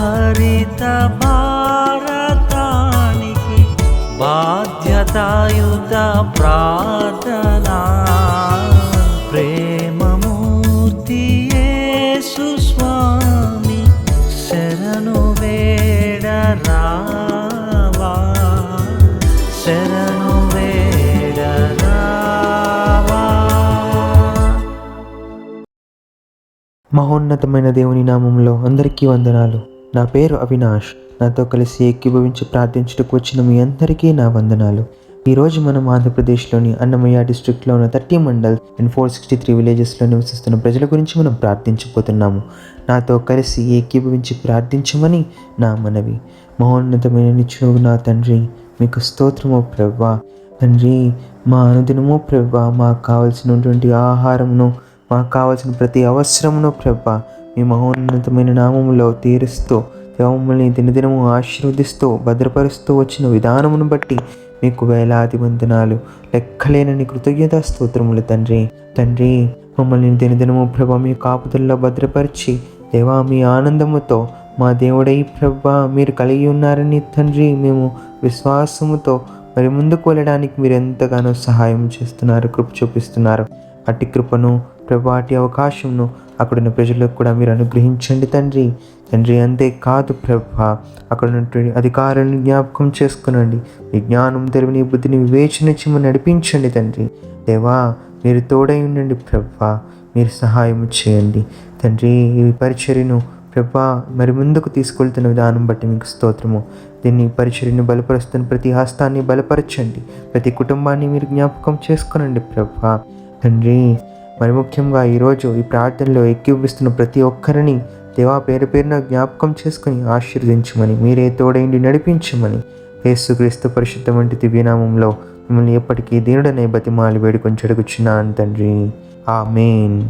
హరిత భారతానికి బాధ్యతాయుత ప్రార్థనా. ప్రేమమూర్తి సుస్వామి శరణు వేడరా మహోన్నతమైన దేవుని నామంలో అందరికీ వందనాలు. నా పేరు అవినాష్. నాతో కలిసి ఏకీభవించి ప్రార్థించుటకు వచ్చిన మీ అందరికీ నా వందనాలు. ఈరోజు మనం ఆంధ్రప్రదేశ్లోని అన్నమయ్య డిస్ట్రిక్ట్లో ఉన్న thirty mandal and four sixty three విలేజెస్లో నివసిస్తున్న ప్రజల గురించి మనం ప్రార్థించబోతున్నాము. నాతో కలిసి ఏకీభవించి ప్రార్థించమని నా మనవి. మహోన్నతమైన నిత్యుడు నా తండ్రి మీకు స్తోత్రము ప్రవ్వ. తండ్రి మా అనుదినము ప్రవ్వ. మాకు కావలసినటువంటి ఆహారమును మాకు కావాల్సిన ప్రతి అవసరమును ప్రభ మీ మహోన్నతమైన నామములో తీరుస్తూ మమ్మల్ని దినదినము ఆశీర్వదిస్తూ భద్రపరుస్తూ వచ్చిన విధానమును బట్టి మీకు వేలాది వందనాలు. లెక్కలేనని కృతజ్ఞత స్తోత్రములు తండ్రి. తండ్రి మమ్మల్ని దినదినము ప్రభ మీ కాపుదల్లో భద్రపరిచి దేవా మీ ఆనందముతో మా దేవుడై ప్రభ మీరు కలిగి ఉన్నారని తండ్రి మేము విశ్వాసముతో మరి ముందుకు వెళ్ళడానికి మీరు ఎంతగానో సహాయం చేస్తున్నారు కృప చూపిస్తున్నారు. అట్టి కృపను ప్రభా అవకాశంను అక్కడున్న ప్రజలకు కూడా మీరు అనుగ్రహించండి తండ్రి. తండ్రి అంతే కాదు ప్రభా. అక్కడ ఉన్నటువంటి అధికారులను జ్ఞాపకం చేసుకునండి. మీ జ్ఞానం తెలివిని బుద్ధిని వివేచనిచ్చి నడిపించండి తండ్రి. దేవా మీరు తోడై ఉండండి ప్రభా. మీరు సహాయం చేయండి. తండ్రి ఈ పరిచర్యను ప్రభా మరి ముందుకు తీసుకెళ్తున్న విధానం బట్టి మీకు స్తోత్రము. దీన్ని పరిచర్యను బలపరుస్తున్న ప్రతి హస్తాన్ని బలపరచండి. ప్రతి కుటుంబాన్ని మీరు జ్ఞాపకం చేసుకునండి ప్రభా. తండ్రి మరి ముఖ్యంగా ఈరోజు ఈ ప్రార్థనలో ఎక్కిపిస్తున్న ప్రతి ఒక్కరిని దేవా పేరు పేరున జ్ఞాపకం చేసుకుని ఆశీర్వదించమని మీరే తోడైండి నడిపించమని యేసుక్రీస్తు పరిశుద్ధ వంటి దివ్యనామంలో మిమ్మల్ని ఎప్పటికీ దీనుడనే బతిమాలి వేడుకొని చెడుకుచున్నాను తండ్రి. ఆ మెయిన్